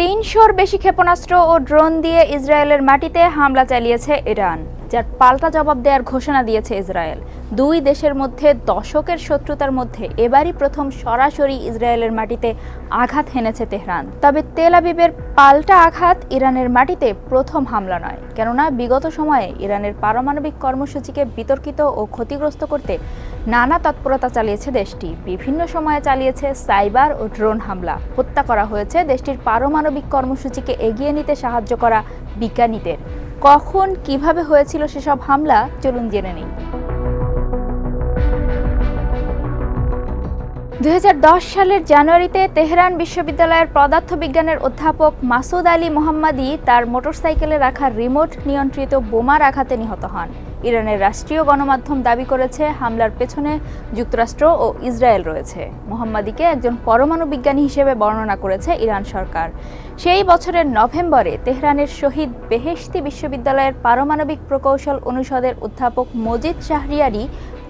তিনশোর বেশি ক্ষেপণাস্ত্র ও ড্রোন দিয়ে ইসরায়েলের মাটিতে হামলা চালিয়েছে ইরান। যার পাল্টা জবাব দেওয়ার ঘোষণা দিয়েছে ইসরায়েল। দুই দেশের মধ্যে দশকের শত্রুতার মধ্যে এবারই প্রথম সরাসরি ইসরায়েলের মাটিতে আঘাত হেনেছে তেহরান। তবে তেল আবিবের পাল্টা আঘাত ইরানের মাটিতে প্রথম হামলা নয়। কেননা বিগত সময়ে ইরানের পারমাণবিক কর্মসূচিকে বিতর্কিত ও ক্ষতিগ্রস্ত করতে নানা তৎপরতা চালিয়েছে দেশটি। বিভিন্ন সময়ে চালিয়েছে সাইবার ও ড্রোন হামলা। হত্যা করা হয়েছে দেশটির পারমাণবিক কর্মসূচিকে এগিয়ে নিতে সাহায্য করা বিজ্ঞানীদের। কখন কীভাবে হয়েছিল সেসব হামলা চলুন জেনে নিই। দুই সালের জানুয়ারিতে তেহরান বিশ্ববিদ্যালয়ের পদার্থবিজ্ঞানের অধ্যাপক মাসুদ আলী মোহাম্মদী তার মোটরসাইকেলে রাখা রিমোট নিয়ন্ত্রিত বোমার আঘাতে নিহত হন। ইরানের রাষ্ট্রীয় গণমাধ্যম দাবি করেছে, হামলার পেছনে যুক্তরাষ্ট্র ও ইসরায়েল রয়েছে। মোহাম্মদীকে একজন পরমাণু বিজ্ঞানী হিসেবে বর্ণনা করেছে ইরান সরকার। সেই বছরের নভেম্বরে তেহরানের শহীদ বেহেশতি বিশ্ববিদ্যালয়ের পারমাণবিক প্রকৌশল অনুষদের অধ্যাপক মজিদ শাহরিয়ারি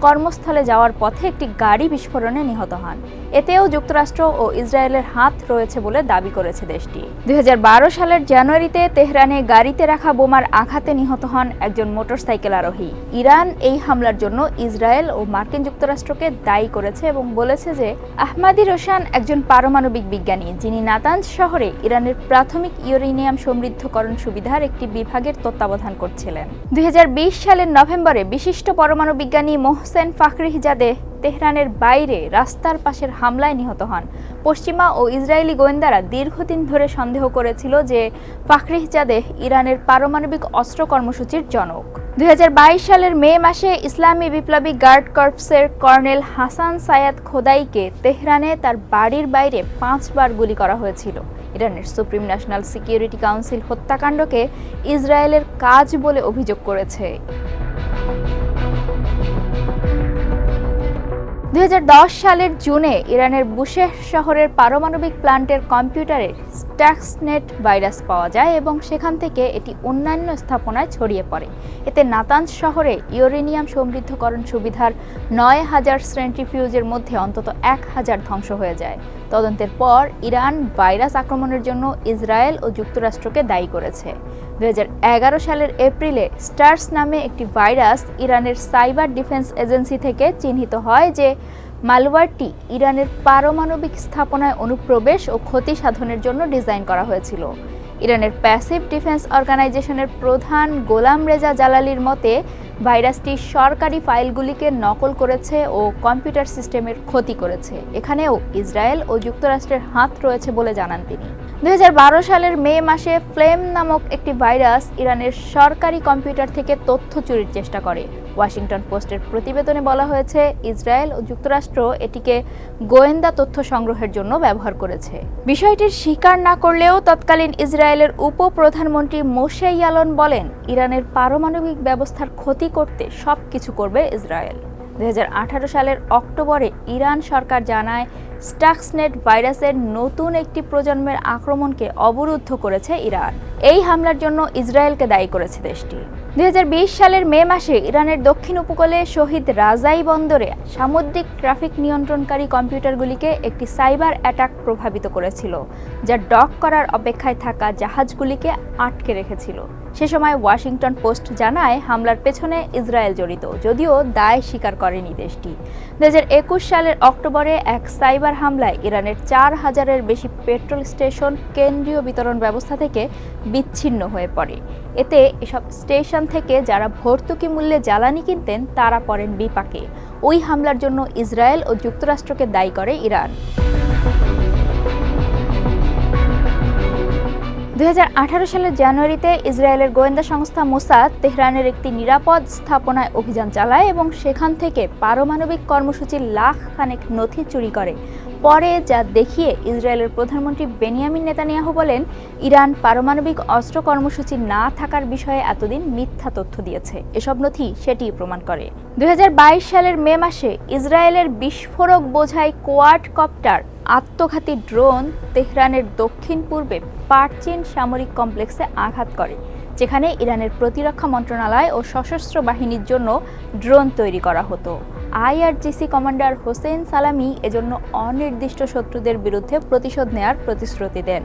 কর্মস্থলে যাওয়ার পথে একটি গাড়ি বিস্ফোরণে নিহত হন। এতেও যুক্তরাষ্ট্র ও ইসরায়েলের হাত রয়েছে বলে দাবি করেছে দেশটি। দুই সালের জানুয়ারিতে তেহরানে গাড়িতে রাখা বোমার আঘাতে নিহত হন একজন মোটরসাইকেল আরোহী। ইরান এই হামলার জন্য ইসরায়েল ও মার্কিন যুক্তরাষ্ট্রকে দায়ী করেছে এবং বলেছে যে আহমাদি রোশান একজন পারমাণবিক বিজ্ঞানী, যিনি নাতাঞ্জ শহরে ইরানের প্রাথমিক ইউরেনিয়াম সমৃদ্ধকরণ সুবিধার একটি বিভাগের তত্ত্বাবধান করছিলেন। দুই হাজার বিশ সালের নভেম্বরে বিশিষ্ট পরমাণু বিজ্ঞানী মোহসেন ফাকরিহজাদে তেহরানের বাইরে রাস্তার পাশের হামলায় নিহত হন। পশ্চিমা ও ইসরায়েলি গোয়েন্দারা দীর্ঘদিন ধরে সন্দেহ করেছিল যে ফাকরিহজাদে ইরানের পারমাণবিক অস্ত্র কর্মসূচির জনক। দুই হাজার বাইশ সালের মে মাসে ইসলামী বিপ্লবী গার্ড কর্পসের কর্নেল হাসান সায়াদ খোদাইকে তেহরানে তার বাড়ির বাইরে পাঁচবার গুলি করা হয়েছিল। ইরানের সুপ্রিম ন্যাশনাল সিকিউরিটি কাউন্সিল হত্যাকাণ্ডকে ইসরায়েলের কাজ বলে অভিযোগ করেছে। দু হাজার দশ সালের জুনে ইরানের বুশেহ শহরের পারমাণবিক প্লান্টের কম্পিউটারে স্ট্যাক্সনেট ভাইরাস পাওয়া যায় এবং সেখান থেকে এটি অন্যান্য স্থাপনায় ছড়িয়ে পড়ে। এতে নাতাঞ্জ শহরে ইউরেনিয়াম সমৃদ্ধকরণ সুবিধার নয় হাজার সেন্ট্রিফিউজের মধ্যে অন্তত এক হাজার ধ্বংস হয়ে যায়। তদন্তের পর ইরান ভাইরাস আক্রমণের জন্য ইসরায়েল ও যুক্তরাষ্ট্রকে দায়ী করেছে। দু হাজার এগারো সালের এপ্রিলে স্টার্স নামে একটি ভাইরাস ইরানের সাইবার ডিফেন্স এজেন্সি থেকে চিহ্নিত হয় যে মালওয়ারটি ইরানের পারমাণবিক স্থাপনায় অনুপ্রবেশ ও ক্ষতি সাধনের জন্য ডিজাইন করা হয়েছিল। ইরানের প্যাসিভ ডিফেন্স অর্গানাইজেশনের প্রধান গোলাম রেজা জালালির মতে, ভাইরাসটি সরকারি ফাইলগুলিকে নকল করেছে ও কম্পিউটার সিস্টেমের ক্ষতি করেছে। এখানেও ইসরায়েল ও যুক্তরাষ্ট্রের হাত রয়েছে বলে জানান তিনি। দু হাজার বারো সালের মে মাসে ফ্লেম নামক একটি ভাইরাস ইরানের সরকারি কম্পিউটার থেকে তথ্য চুরির চেষ্টা করে। ওয়াশিংটন পোস্টের প্রতিবেদনে বলা হয়েছে, ইসরায়েল ও যুক্তরাষ্ট্র এটিকে গোয়েন্দা তথ্য সংগ্রহের জন্য ব্যবহার করেছে। বিষয়টির স্বীকার না করলেও তৎকালীন ইসরায়েলের উপপ্রধানমন্ত্রী মোশে ইয়ালন বলেন, ইরানের পারমাণবিক ব্যবস্থার ক্ষতি করতে সব কিছু করবে ইসরায়েল। দুই হাজার আঠারো সালের অক্টোবরে ইরান সরকার জানায় স্টাক্সনেট ভাইরাসের নতুন একটি প্রজন্মের আক্রমণকে অবরুদ্ধ করেছে ইরান। এই হামলার জন্য ইসরায়েলকে দায়ী করেছে দেশটি। দুই হাজার বিশ সালের মে মাসে ইরানের দক্ষিণ উপকূলে শহীদ রাজাই বন্দরে সামুদ্রিক ট্রাফিক নিয়ন্ত্রণকারী কম্পিউটারগুলিকে একটি সাইবার অ্যাটাক প্রভাবিত করেছিল, যা ডক করার অপেক্ষায় থাকা জাহাজগুলিকে আটকে রেখেছিল। সে সময় ওয়াশিংটন পোস্ট জানায়, হামলার পেছনে ইসরায়েল জড়িত, যদিও দায় স্বীকার করেনি দেশটি। দুই হাজার একুশ সালের অক্টোবরে এক সাইবার হামলায় ইরানের চার হাজারের বেশি পেট্রোল স্টেশন কেন্দ্রীয় বিতরণ ব্যবস্থা থেকে বিচ্ছিন্ন হয়ে পড়ে। এতে এসব স্টেশন থেকে যারা ভর্তুকি মূল্যে জ্বালানি কিনতেন, তারা পড়েন বিপাকে। ওই হামলার জন্য ইসরায়েল ও যুক্তরাষ্ট্রকে দায়ী করে ইরান। দুই হাজার আঠারো সালের জানুয়ারিতে ইসরায়েলের গোয়েন্দা সংস্থা মোসাদ তেহরানের একটি নিরাপদ স্থাপনায় অভিযান চালায় এবং সেখান থেকে পারমাণবিক কর্মসূচির লাখ খানেক নথি চুরি করে। পরে যা দেখিয়ে ইসরায়েলের প্রধানমন্ত্রী বেনিয়ামিন নেতানিয়াহু বলেন, ইরান পারমাণবিক অস্ত্র কর্মসূচি না থাকার বিষয়ে এতদিন মিথ্যা তথ্য দিয়েছে। এসব নথি সেটি প্রমাণ করে। দুই হাজার বাইশ সালের মে মাসে ইসরায়েলের বিস্ফোরক বোঝাই কোয়াড কপ্টার আত্মঘাতী ড্রোন তেহরানের দক্ষিণ পূর্বে পার্চিন সামরিক কমপ্লেক্সে আঘাত করে, যেখানে ইরানের প্রতিরক্ষা মন্ত্রণালয় ও সশস্ত্র বাহিনীর জন্য ড্রোন তৈরি করা হতো। আইআরজিসি কমান্ডার হোসেন সালামি এজন্য অনির্দিষ্ট শত্রুদের বিরুদ্ধে প্রতিশোধ নেয়ার প্রতিশ্রুতি দেন।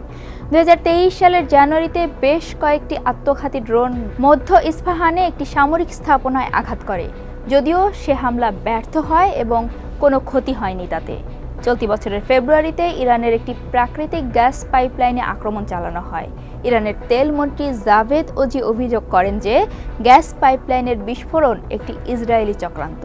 দু হাজার তেইশ সালের জানুয়ারিতে বেশ কয়েকটি আত্মঘাতী ড্রোন মধ্য ইস্পাহানে একটি সামরিক স্থাপনায় আঘাত করে, যদিও সে হামলা ব্যর্থ হয় এবং কোনো ক্ষতি হয়নি তাতে। চলতি বছরের ফেব্রুয়ারিতে ইরানের একটি প্রাকৃতিক গ্যাস পাইপলাইনে আক্রমণ চালানো হয়। ইরানের তেল মন্ত্রী জাভেদ ওজি অভিযোগ করেন যে, গ্যাস পাইপলাইনের বিস্ফোরণ একটি ইসরায়েলি চক্রান্ত।